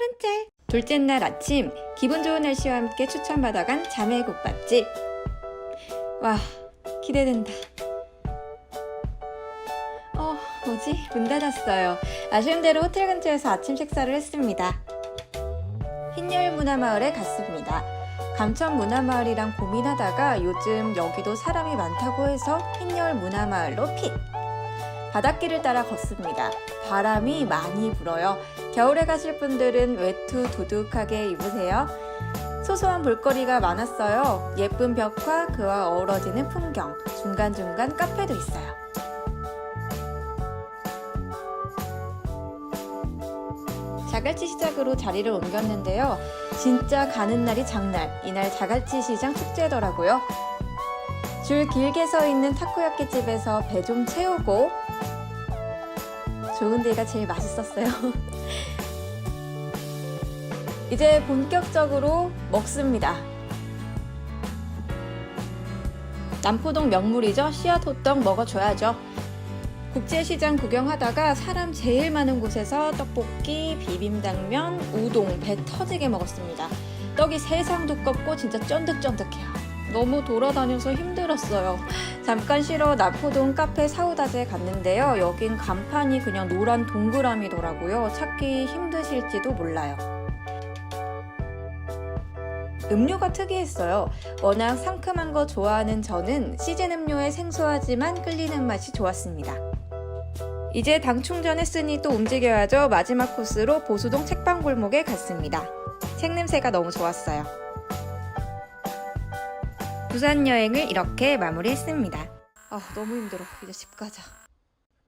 서른 짤. 둘째 날 아침 기분 좋은 날씨와 함께 추천받아 간 자매 국밥집. 와 기대된다. 어 뭐지 문 닫았어요. 아쉬운 대로 호텔 근처에서 아침 식사를 했습니다. 흰열 문화마을에 갔습니다. 감천 문화마을이랑 고민하다가 요즘 여기도 사람이 많다고 해서 흰열 문화마을로 픽. 바닷길을 따라 걷습니다. 바람이 많이 불어요. 겨울에 가실 분들은 외투 두둑하게 입으세요. 소소한 볼거리가 많았어요. 예쁜 벽화, 그와 어우러지는 풍경, 중간중간 카페도 있어요. 자갈치 시장으로 자리를 옮겼는데요. 진짜 가는 날이 장날, 이날 자갈치 시장 축제더라고요. 줄 길게 서 있는 타코야끼 집에서 배 좀 채우고 좋은 데가 제일 맛있었어요. 이제 본격적으로 먹습니다. 남포동 명물이죠. 씨앗 호떡 먹어줘야죠. 국제시장 구경하다가 사람 제일 많은 곳에서 떡볶이, 비빔당면, 우동 배 터지게 먹었습니다. 떡이 세상 두껍고 진짜 쫀득쫀득해요. 너무 돌아다녀서 힘들었어요. 잠깐 쉬러 나포동 카페 사우다제 갔는데요. 여긴 간판이 그냥 노란 동그라미더라고요. 찾기 힘드실지도 몰라요. 음료가 특이했어요. 워낙 상큼한 거 좋아하는 저는 시즌 음료에 생소하지만 끌리는 맛이 좋았습니다. 이제 당 충전했으니 또 움직여야죠. 마지막 코스로 보수동 책방 골목에 갔습니다. 책 냄새가 너무 좋았어요. 부산 여행을 이렇게 마무리했습니다. 아, 너무 힘들어. 이제 집 가자.